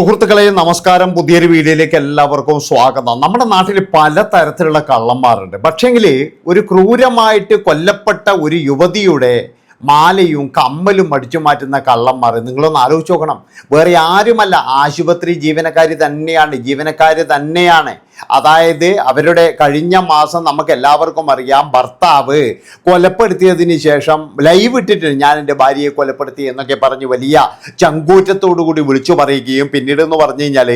സുഹൃത്തുക്കളെ നമസ്കാരം. പുതിയൊരു വീഡിയോയിലേക്ക് എല്ലാവർക്കും സ്വാഗതം. നമ്മുടെ നാട്ടിൽ പല തരത്തിലുള്ള കള്ളന്മാരുണ്ട്. പക്ഷേങ്കിൽ ഒരു ക്രൂരമായിട്ട് കൊല്ലപ്പെട്ട ഒരു യുവതിയുടെ മാലയും കമ്മലും അടിച്ചു മാറ്റുന്ന കള്ളന്മാർ നിങ്ങളൊന്ന് ആലോചിച്ച് നോക്കണം. വേറെ ആരുമല്ല. ആശുപത്രി ജീവനക്കാരി തന്നെയാണ്. ജീവനക്കാരി തന്നെയാണ്. അതായത് അവരുടെ കഴിഞ്ഞ മാസം നമുക്ക് എല്ലാവർക്കും അറിയാം ഭർത്താവ് കൊലപ്പെടുത്തിയതിന് ശേഷം ലൈവ് ഇട്ടിട്ട് ഞാൻ എന്റെ ഭാര്യയെ കൊലപ്പെടുത്തി എന്നൊക്കെ പറഞ്ഞ് വലിയ ചങ്കൂറ്റത്തോടു കൂടി വിളിച്ചു പറയുകയും പിന്നീട് എന്ന് പറഞ്ഞു കഴിഞ്ഞാൽ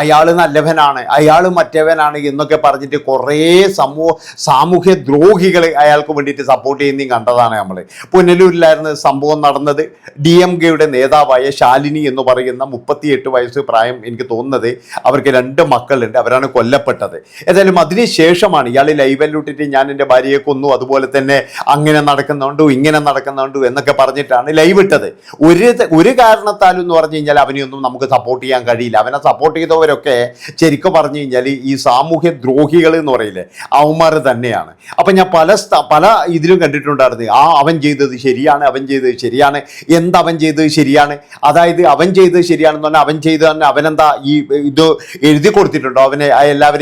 അയാൾ നല്ലവനാണ് അയാൾ മറ്റവനാണ് എന്നൊക്കെ പറഞ്ഞിട്ട് കുറേ സമൂഹ സാമൂഹ്യ ദ്രോഹികൾ അയാൾക്ക് വേണ്ടിയിട്ട് സപ്പോർട്ട് ചെയ്യുന്നതും കണ്ടതാണ് നമ്മൾ പുനലൂരിലായിരുന്നു സംഭവം നടന്നത്. ഡി എം കെയുടെ നേതാവായ ശാലിനി എന്ന് പറയുന്ന മുപ്പത്തിയെട്ട് വയസ്സ് പ്രായം എനിക്ക് തോന്നുന്നത്. അവർക്ക് രണ്ട് മക്കളുണ്ട്. അവരാണ് കൊല്ലപ്പെട്ടത്. ഏതായാലും അതിനുശേഷമാണ് ഇയാൾ ലൈവല്ലൂട്ടിട്ട് ഞാൻ എന്റെ ഭാര്യയെ കൊന്നു. അതുപോലെ തന്നെ അങ്ങനെ നടക്കുന്നുണ്ടു ഇങ്ങനെ നടക്കുന്നുണ്ടു എന്നൊക്കെ പറഞ്ഞിട്ടാണ് ലൈവ് ഇട്ടത്. ഒരു ഒരു കാരണത്താലും എന്ന് പറഞ്ഞു കഴിഞ്ഞാൽ അവനെയൊന്നും നമുക്ക് സപ്പോർട്ട് ചെയ്യാൻ കഴിയില്ല. അവനെ സപ്പോർട്ട് ചെയ്തവരൊക്കെ ശരിക്കും പറഞ്ഞു കഴിഞ്ഞാൽ ഈ സാമൂഹ്യ ദ്രോഹികൾ എന്ന് പറയില്ലേ അവന്മാർ തന്നെയാണ്. അപ്പം ഞാൻ പല പല ഇതിലും കണ്ടിട്ടുണ്ടായിരുന്നു. ആ അവൻ ചെയ്തത് ശരിയാണ് അവൻ ചെയ്തത് ശരിയാണ് എന്തവൻ ചെയ്തത് ശരിയാണ്? അതായത് അവൻ ചെയ്തത് ശരിയാണെന്ന് പറഞ്ഞാൽ അവൻ ചെയ്ത് തന്നെ അവനെന്താ ഈ ഇത് എഴുതി കൊടുത്തിട്ടുണ്ടോ? അവനെ ആ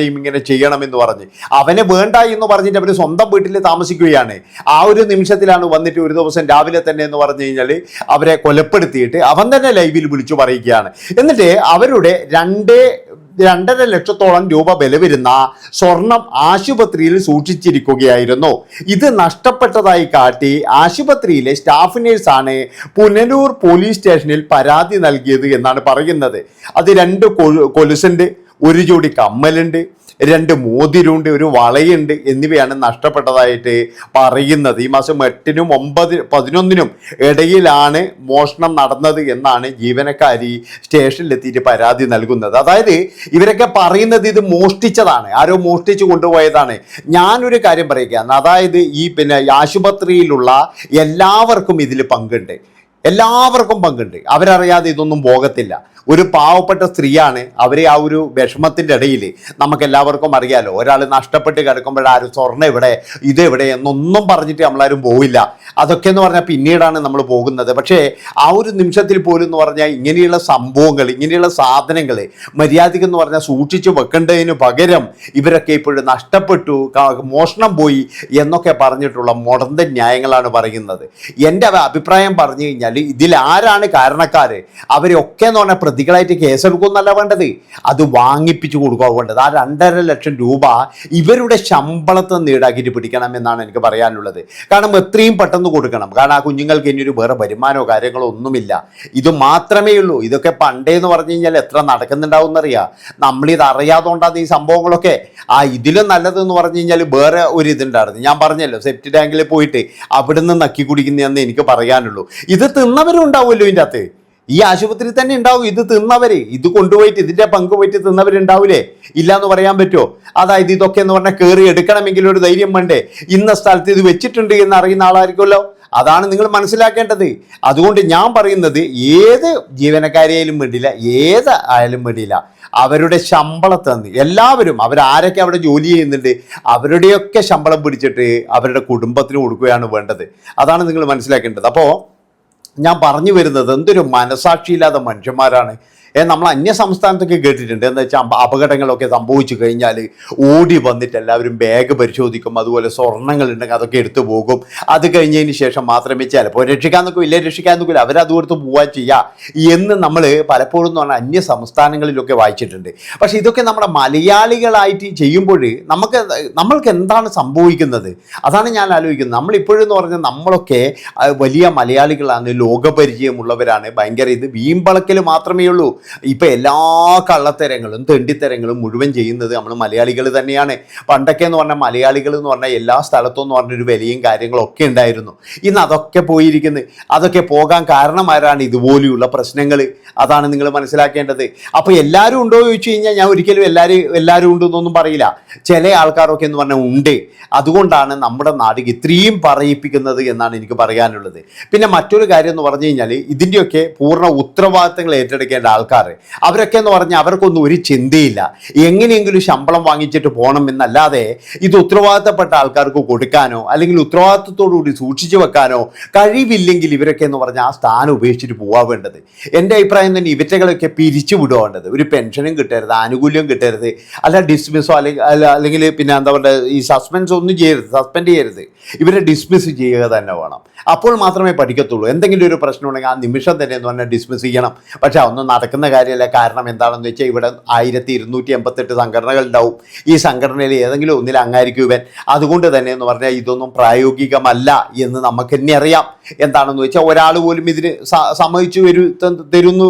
എല്ലാവരെയും ഇങ്ങനെ ചെയ്യണമെന്ന് പറഞ്ഞ്. അവനെ വേണ്ട എന്ന് പറഞ്ഞിട്ട് അവന് സ്വന്തം വീട്ടിൽ താമസിക്കുകയാണ്. ആ ഒരു നിമിഷത്തിലാണ് വന്നിട്ട് ഒരു ദിവസം രാവിലെ തന്നെ എന്ന് പറഞ്ഞു കഴിഞ്ഞാൽ അവരെ കൊലപ്പെടുത്തിയിട്ട് അവൻ തന്നെ ലൈവിൽ വിളിച്ചു പറയുകയാണ്. എന്നിട്ട് അവരുടെ രണ്ടേ രണ്ടര ലക്ഷത്തോളം രൂപ വില വരുന്ന സ്വർണം ആശുപത്രിയിൽ സൂക്ഷിച്ചിരിക്കുകയായിരുന്നു. ഇത് നഷ്ടപ്പെട്ടതായി കാട്ടി ആശുപത്രിയിലെ സ്റ്റാഫ് നേഴ്സാണ് പുനലൂർ പോലീസ് സ്റ്റേഷനിൽ പരാതി നൽകിയത് എന്നാണ് പറയുന്നത്. അത് രണ്ട് കൊലുസുണ്ട് ഒരു ജോഡി കമ്മലുണ്ട് രണ്ട് മോതിരുണ്ട് ഒരു വളയുണ്ട് എന്നിവയാണ് നഷ്ടപ്പെട്ടതായിട്ട് പറയുന്നത്. ഈ മാസം എട്ടിനും ഒമ്പത് പതിനൊന്നിനും ഇടയിലാണ് മോഷണം നടന്നത് എന്നാണ് ജീവനക്കാരി സ്റ്റേഷനിലെത്തിയിട്ട് പരാതി നൽകുന്നത്. അതായത് ഇവരൊക്കെ പറയുന്നത് ഇത് മോഷ്ടിച്ചതാണ് ആരോ മോഷ്ടിച്ചു കൊണ്ടുപോയതാണ്. ഞാനൊരു കാര്യം പറയുകയാണ് അതായത് ഈ പിന്നെ ആശുപത്രിയിലുള്ള എല്ലാവർക്കും ഇതിൽ പങ്കുണ്ട്. എല്ലാവർക്കും പങ്കുണ്ട്. അവരറിയാതെ ഇതൊന്നും പോകത്തില്ല. ഒരു പാവപ്പെട്ട സ്ത്രീയാണ്. അവരെ ആ ഒരു വിഷമത്തിന്റെ ഇടയിൽ നമുക്ക് എല്ലാവർക്കും അറിയാലോ. ഒരാൾ നഷ്ടപ്പെട്ട് കിടക്കുമ്പോൾ ആരും സ്വർണം എവിടെ ഇത് എവിടെ എന്നൊന്നും പറഞ്ഞിട്ട് നമ്മളാരും പോവില്ല. അതൊക്കെ എന്ന് പറഞ്ഞാൽ പിന്നീടാണ് നമ്മൾ പോകുന്നത്. പക്ഷേ ആ ഒരു നിമിഷത്തിൽ പോലും എന്ന് പറഞ്ഞാൽ ഇങ്ങനെയുള്ള സംഭവങ്ങൾ ഇങ്ങനെയുള്ള സാധനങ്ങൾ മര്യാദയ്ക്ക് എന്ന് പറഞ്ഞാൽ സൂക്ഷിച്ചു വെക്കേണ്ടതിന് പകരം ഇവരൊക്കെ ഇപ്പോഴും നഷ്ടപ്പെട്ടു മോഷണം പോയി എന്നൊക്കെ പറഞ്ഞിട്ടുള്ള മുടന്ത ന്യായങ്ങളാണ് പറയുന്നത്. എന്റെ അഭിപ്രായം പറഞ്ഞു കഴിഞ്ഞാൽ ഇതിൽ ആരാണ് കാരണക്കാർ അവരൊക്കെ എന്ന് പറഞ്ഞാൽ പ്രതികളായിട്ട് കേസെടുക്കുമെന്നല്ല വേണ്ടത്. അത് വാങ്ങിപ്പിച്ചു കൊടുക്കുക വേണ്ടത്. ആ രണ്ടര ലക്ഷം രൂപ ഇവരുടെ ശമ്പളത്തിൽ നിന്ന് ഈടാക്കിയിട്ട് പിടിക്കണം എന്നാണ് എനിക്ക് പറയാനുള്ളത്. കാരണം എത്രയും പെട്ടെന്ന് കൊടുക്കണം. കാരണം ആ കുഞ്ഞുങ്ങൾക്ക് ഇനി ഒരു വേറെ വരുമാനമോ കാര്യങ്ങളോ ഒന്നുമില്ല. ഇത് മാത്രമേ ഉള്ളൂ. ഇതൊക്കെ പണ്ടേ എന്ന് പറഞ്ഞു കഴിഞ്ഞാൽ എത്ര നടക്കുന്നുണ്ടാവും എന്നറിയാം നമ്മളിത് അറിയാതുകൊണ്ടാണ് ഈ സംഭവങ്ങളൊക്കെ. ആ ഇതിലും നല്ലതെന്ന് പറഞ്ഞു കഴിഞ്ഞാൽ വേറെ ഒരു ഇതുണ്ടായിരുന്നു. ഞാൻ പറഞ്ഞല്ലോ സെപ്റ്റി ടാങ്കിൽ പോയിട്ട് അവിടെ നിന്ന് നക്കി കുടിക്കുന്നതെന്ന് എനിക്ക് പറയാനുള്ളൂ. ഇത് തിന്നവരും ഉണ്ടാവുമല്ലോ ഇതിന്റെ അകത്ത്. ഈ ആശുപത്രി തന്നെ ഉണ്ടാവും. ഇത് തിന്നവര്. ഇത് കൊണ്ടുപോയിട്ട് ഇതിന്റെ പങ്ക് പോയിട്ട് തിന്നവരുണ്ടാവൂലേ? ഇല്ല എന്ന് പറയാൻ പറ്റുമോ? അതായത് ഇതൊക്കെ എന്ന് പറഞ്ഞാൽ കയറി എടുക്കണമെങ്കിൽ ഒരു ധൈര്യം വേണ്ടേ? ഇന്ന സ്ഥലത്ത് ഇത് വെച്ചിട്ടുണ്ട് എന്ന് അറിയുന്ന ആളായിരിക്കുമല്ലോ. അതാണ് നിങ്ങൾ മനസ്സിലാക്കേണ്ടത്. അതുകൊണ്ട് ഞാൻ പറയുന്നത് ഏത് ജീവനക്കാരെയായാലും വേണ്ടിയില്ല ഏത് ആയാലും വേണ്ടിയില്ല അവരുടെ ശമ്പളത്തിൽ നിന്ന് എല്ലാവരും അവരാരൊക്കെ അവിടെ ജോലി ചെയ്യുന്നുണ്ട് അവരുടെയൊക്കെ ശമ്പളം പിടിച്ചിട്ട് അവരുടെ കുടുംബത്തിന് കൊടുക്കുകയാണ് വേണ്ടത്. അതാണ് നിങ്ങൾ മനസ്സിലാക്കേണ്ടത്. അപ്പോൾ ഞാൻ പറഞ്ഞു വരുന്നത് എന്തൊരു മനസാക്ഷിയില്ലാത്ത മനുഷ്യന്മാരാണ്. നമ്മൾ അന്യ സംസ്ഥാനത്തൊക്കെ കേട്ടിട്ടുണ്ട്. എന്താ വെച്ചാൽ അപ- അപകടങ്ങളൊക്കെ സംഭവിച്ചു കഴിഞ്ഞാൽ ഓടി വന്നിട്ട് എല്ലാവരും ബാഗ് പരിശോധിക്കും അതുപോലെ സ്വർണങ്ങൾ ഉണ്ടെങ്കിൽ അതൊക്കെ എടുത്തു പോകും. അത് കഴിഞ്ഞതിന് ശേഷം മാത്രമേ ചിലപ്പോൾ രക്ഷിക്കാൻ നോക്കും ഇല്ല. രക്ഷിക്കാൻ നോക്കില്ല അവരത് കൊടുത്ത് പോവാൻ ചെയ്യുക എന്ന് നമ്മൾ പലപ്പോഴും എന്ന് പറഞ്ഞാൽ അന്യ സംസ്ഥാനങ്ങളിലൊക്കെ വായിച്ചിട്ടുണ്ട്. പക്ഷേ ഇതൊക്കെ നമ്മുടെ മലയാളികളായിട്ട് ചെയ്യുമ്പോൾ നമുക്ക് നമ്മൾക്ക് എന്താണ് സംഭവിക്കുന്നത്? അതാണ് ഞാൻ ആലോചിക്കുന്നത്. നമ്മളിപ്പോഴെന്ന് പറഞ്ഞാൽ നമ്മളൊക്കെ വലിയ മലയാളികളാണ് ലോകപരിചയമുള്ളവരാണ്. ഭയങ്കര ഇത് വീമ്പളക്കൽ മാത്രമേ ഉള്ളൂ. ഇപ്പൊ എല്ലാ കള്ളത്തരങ്ങളും തെണ്ടിത്തരങ്ങളും മുഴുവൻ ചെയ്യുന്നത് നമ്മൾ മലയാളികൾ തന്നെയാണ്. പണ്ടൊക്കെ എന്ന് പറഞ്ഞാൽ മലയാളികൾ എന്ന് പറഞ്ഞാൽ എല്ലാ സ്ഥലത്തും എന്ന് പറഞ്ഞൊരു വിലയും കാര്യങ്ങളും ഒക്കെ ഉണ്ടായിരുന്നു. ഇന്ന് അതൊക്കെ പോയിരിക്കുന്നത് അതൊക്കെ പോകാൻ കാരണമാരാണ് ഇതുപോലെയുള്ള പ്രശ്നങ്ങൾ അതാണ് നിങ്ങൾ മനസ്സിലാക്കേണ്ടത്. അപ്പോൾ എല്ലാവരും ഉണ്ടോ ചോദിച്ചു കഴിഞ്ഞാൽ ഞാൻ ഒരിക്കലും എല്ലാവരും എല്ലാവരും ഉണ്ടെന്നൊന്നും പറയില്ല. ചില ആൾക്കാരൊക്കെ എന്ന് പറഞ്ഞാൽ ഉണ്ട്. അതുകൊണ്ടാണ് നമ്മുടെ നാട് ഇത്രയും പറയിപ്പിക്കുന്നത് എന്നാണ് എനിക്ക് പറയാനുള്ളത്. പിന്നെ മറ്റൊരു കാര്യം എന്ന് പറഞ്ഞു കഴിഞ്ഞാൽ ഇതിന്റെയൊക്കെ പൂർണ ഉത്തരവാദിത്തങ്ങൾ ഏറ്റെടുക്കേണ്ട ആൾക്കാർ ആൾക്കാർ അവരൊക്കെ എന്ന് പറഞ്ഞാൽ അവർക്കൊന്നും ഒരു ചിന്തയില്ല. എങ്ങനെയെങ്കിലും ശമ്പളം വാങ്ങിച്ചിട്ട് പോകണം എന്നല്ലാതെ ഇത് ഉത്തരവാദിത്തപ്പെട്ട ആൾക്കാർക്ക് കൊടുക്കാനോ അല്ലെങ്കിൽ ഉത്തരവാദിത്തത്തോടുകൂടി സൂക്ഷിച്ചു വെക്കാനോ കഴിവില്ലെങ്കിൽ ഇവരൊക്കെ എന്ന് പറഞ്ഞാൽ ആ സ്ഥാനം ഉപേക്ഷിച്ചിട്ട് പോവാ വേണ്ടത്. എന്റെ അഭിപ്രായം തന്നെ ഇവറ്റകളൊക്കെ പിരിച്ചു വിടുവേണ്ടത് ഒരു പെൻഷനും കിട്ടരുത് ആനുകൂല്യം കിട്ടരുത് അല്ല ഡിസ്മിസോ അല്ലെങ്കിൽ അല്ല അല്ലെങ്കിൽ പിന്നെ എന്താ പറയുക ഈ സസ്പെൻസ് ഒന്നും ചെയ്യരുത് സസ്പെൻഡ് ചെയ്യരുത്. ഇവരെ ഡിസ്മിസ് ചെയ്യുക തന്നെ വേണം. അപ്പോൾ മാത്രമേ പഠിക്കത്തുള്ളൂ. എന്തെങ്കിലും ഒരു പ്രശ്നം ഉണ്ടെങ്കിൽ ആ നിമിഷം തന്നെ എന്ന് പറഞ്ഞാൽ ഡിസ്മിസ് ചെയ്യണം. പക്ഷേ അതൊന്നും നടക്കുന്ന കാര്യമല്ല കാരണം എന്താണെന്ന് വെച്ചാൽ ഇവിടെ ആയിരത്തി ഇരുന്നൂറ്റി എൺപത്തെട്ട് സംഘടനകൾ ഉണ്ടാവും ഈ സംഘടനയിൽ ഏതെങ്കിലും ഒന്നിൽ ഇവൻ. അതുകൊണ്ട് തന്നെ എന്ന് പറഞ്ഞാൽ ഇതൊന്നും പ്രായോഗികമല്ല എന്ന് നമുക്ക് തന്നെ അറിയാം. എന്താണെന്ന് വെച്ചാൽ ഒരാൾ പോലും ഇതിന് സമ്മതിച്ചു വരൂ തരുന്നു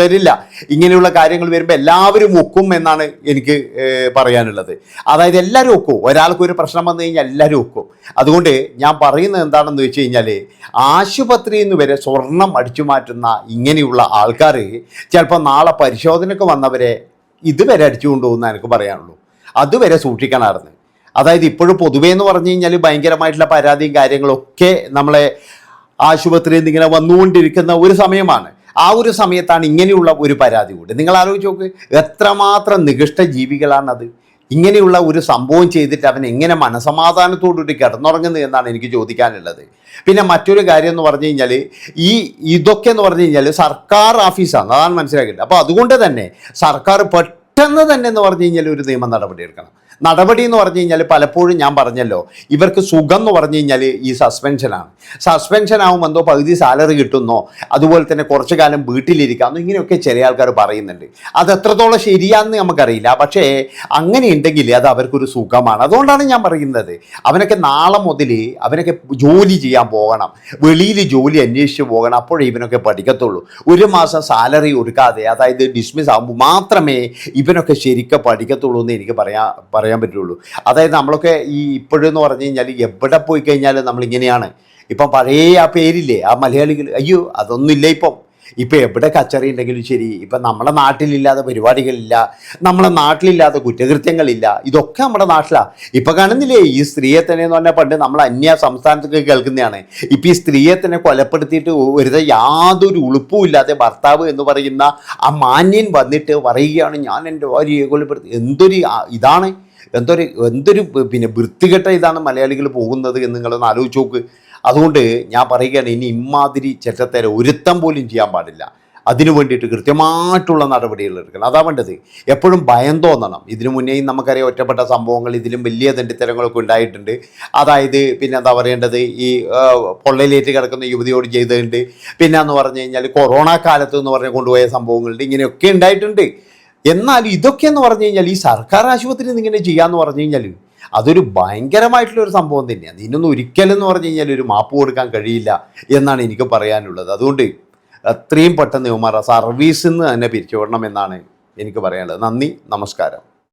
തരില്ല. ഇങ്ങനെയുള്ള കാര്യങ്ങൾ വരുമ്പോൾ എല്ലാവരും ഒക്കും എന്നാണ് എനിക്ക് പറയാനുള്ളത്. അതായത് എല്ലാവരും ഒക്കും. ഒരാൾക്ക് ഒരു പ്രശ്നം വന്നു കഴിഞ്ഞാൽ എല്ലാവരും ഒക്കും. അതുകൊണ്ട് ഞാൻ പറയുന്നത് എന്താണെന്ന് വെച്ച് കഴിഞ്ഞാൽ ആശുപത്രിയിൽ നിന്ന് വരെ സ്വർണം അടിച്ചു മാറ്റുന്ന ഇങ്ങനെയുള്ള ആൾക്കാർ ചിലപ്പോൾ നാളെ പരിശോധനയ്ക്ക് വന്നവരെ ഇതുവരെ അടിച്ചു കൊണ്ടുപോകുന്ന എനിക്ക് പറയാനുള്ളൂ. അതുവരെ സൂക്ഷിക്കണമായിരുന്നു അതായത് ഇപ്പോഴും പൊതുവേ എന്ന് പറഞ്ഞു കഴിഞ്ഞാൽ ഭയങ്കരമായിട്ടുള്ള പരാതിയും കാര്യങ്ങളൊക്കെ നമ്മളെ ആശുപത്രിയിൽ നിന്ന് ഇങ്ങനെ വന്നുകൊണ്ടിരിക്കുന്ന ഒരു സമയമാണ്. ആ ഒരു സമയത്താണ് ഇങ്ങനെയുള്ള ഒരു പരാതി കൂടി. നിങ്ങൾ ആലോചിച്ച് നോക്ക് എത്രമാത്രം നികൃഷ്ട ജീവികളാണത്. ഇങ്ങനെയുള്ള ഒരു സംഭവം ചെയ്തിട്ട് അവൻ എങ്ങനെ മനസമാധാനത്തോടുകൂടി കിടന്നുറങ്ങുന്നത് എന്നാണ് എനിക്ക് ചോദിക്കാനുള്ളത്. പിന്നെ മറ്റൊരു കാര്യം എന്ന് പറഞ്ഞു കഴിഞ്ഞാൽ ഈ ഇതൊക്കെ എന്ന് പറഞ്ഞു കഴിഞ്ഞാൽ സർക്കാർ ഓഫീസാണ് അതാണ് മനസ്സിലാക്കിയത് അപ്പോൾ അതുകൊണ്ട് തന്നെ സർക്കാർ പെട്ടെന്ന് തന്നെ എന്ന് പറഞ്ഞു കഴിഞ്ഞാൽ ഒരു നിയമ നടപടി എടുക്കണം. നടപടി എന്ന് പറഞ്ഞു കഴിഞ്ഞാൽ പലപ്പോഴും ഞാൻ പറഞ്ഞല്ലോ ഇവർക്ക് സുഖം എന്ന് പറഞ്ഞു കഴിഞ്ഞാൽ ഈ സസ്പെൻഷനാണ് സസ്പെൻഷൻ ആകുമ്പോൾ എന്തോ പകുതി സാലറി കിട്ടുന്നോ അതുപോലെ തന്നെ കുറച്ചു കാലം വീട്ടിലിരിക്കാമെന്നോ ഇങ്ങനെയൊക്കെ ചെറിയ ആൾക്കാർ പറയുന്നുണ്ട്. അത് എത്രത്തോളം ശരിയാണെന്ന് നമുക്കറിയില്ല. പക്ഷേ അങ്ങനെ ഉണ്ടെങ്കിൽ അത് അവർക്കൊരു സുഖമാണ്. അതുകൊണ്ടാണ് ഞാൻ പറയുന്നത്. അവനൊക്കെ നാളെ മുതൽ അവനൊക്കെ ജോലി ചെയ്യാൻ പോകണം. വെളിയിൽ ജോലി അന്വേഷിച്ച് പോകണം. അപ്പോഴേ ഇവനൊക്കെ പഠിക്കത്തുള്ളൂ. ഒരു മാസം സാലറി കൊടുക്കാതെ അതായത് ഡിസ്മിസ് ആകുമ്പോൾ മാത്രമേ ഇവനൊക്കെ ശരിക്കും പഠിക്കത്തുള്ളൂ എന്ന് എനിക്ക് പറയാ പറയാൻ പറ്റുള്ളൂ. അതായത് നമ്മളൊക്കെ ഈ ഇപ്പോഴെന്ന് പറഞ്ഞു കഴിഞ്ഞാൽ എവിടെ പോയി കഴിഞ്ഞാലും നമ്മളിങ്ങനെയാണ്. ഇപ്പം പഴയ ആ പേരില്ലേ ആ മലയാളികൾ അയ്യോ അതൊന്നുമില്ല ഇപ്പം. ഇപ്പം എവിടെ കച്ചറി ഉണ്ടെങ്കിലും ശരി. ഇപ്പം നമ്മുടെ നാട്ടിലില്ലാത്ത പരിപാടികളില്ല. നമ്മുടെ നാട്ടിലില്ലാത്ത കുറ്റകൃത്യങ്ങളില്ല. ഇതൊക്കെ നമ്മുടെ നാട്ടിലാണ് ഇപ്പം കാണുന്നില്ലേ ഈ സ്ത്രീയെ തന്നെ എന്ന് പറഞ്ഞാൽ പണ്ട് നമ്മൾ അന്യ സംസ്ഥാനത്തൊക്കെ കേൾക്കുന്നതാണ്. ഇപ്പം ഈ സ്ത്രീയെ തന്നെ കൊലപ്പെടുത്തിയിട്ട് ഒരു യാതൊരു ഉളുപ്പും ഇല്ലാതെ ഭർത്താവ് എന്ന് പറയുന്ന ആ മാന്യൻ വന്നിട്ട് പറയുകയാണ് ഞാൻ എന്റെ ഭാര്യയെ കൊലപ്പെടുത്തി. എന്തൊരു ഇതാണ്? എന്തൊരു എന്തൊരു പിന്നെ വൃത്തികെട്ട ഇതാണ് മലയാളികൾ പോകുന്നത് എന്ന് നിങ്ങളൊന്ന് ആലോചിച്ച് നോക്ക്. അതുകൊണ്ട് ഞാൻ പറയുകയാണ് ഇനി ഇമാതിരി ചെറ്റത്തേര ഒരുത്തം പോലും ചെയ്യാൻ പാടില്ല. അതിനു വേണ്ടിയിട്ട് കൃത്യമായിട്ടുള്ള നടപടികൾ എടുക്കണം. അതാ വേണ്ടത്. എപ്പോഴും ഭയം തോന്നണം. ഇതിനു മുന്നേയും നമുക്കറിയാം ഒറ്റപ്പെട്ട സംഭവങ്ങൾ ഇതിലും വലിയ തെണ്ടിത്തരങ്ങളൊക്കെ ഉണ്ടായിട്ടുണ്ട്. അതായത് പിന്നെ എന്താ പറയേണ്ടത്? ഈ പൊള്ളയിലേറ്റ് കിടക്കുന്ന യുവതിയോട് ചെയ്തിട്ടുണ്ട് പിന്നെ എന്ന് പറഞ്ഞു കഴിഞ്ഞാൽ കൊറോണ കാലത്ത് എന്ന് പറഞ്ഞ് കൊണ്ടുപോയ സംഭവങ്ങളുണ്ട്. ഇങ്ങനെയൊക്കെ ഉണ്ടായിട്ടുണ്ട്. എന്നാൽ ഇതൊക്കെ എന്ന് പറഞ്ഞു കഴിഞ്ഞാൽ ഈ സർക്കാർ ആശുപത്രിയിൽ നിന്ന് ഇങ്ങനെ ചെയ്യാന്ന് പറഞ്ഞു കഴിഞ്ഞാൽ അതൊരു ഭയങ്കരമായിട്ടുള്ള ഒരു സംഭവം തന്നെയാണ് ഇതിനൊന്നും ഒരിക്കലും എന്ന് പറഞ്ഞു കഴിഞ്ഞാൽ ഒരു മാപ്പ് കൊടുക്കാൻ കഴിയില്ല എന്നാണ് എനിക്ക് പറയാനുള്ളത്. അതുകൊണ്ട് എത്രയും പെട്ടെന്ന് സർവീസിൽ നിന്ന് തന്നെ പിരിച്ചുവിടണം എന്നാണ് എനിക്ക് പറയാനുള്ളത്. നന്ദി നമസ്കാരം.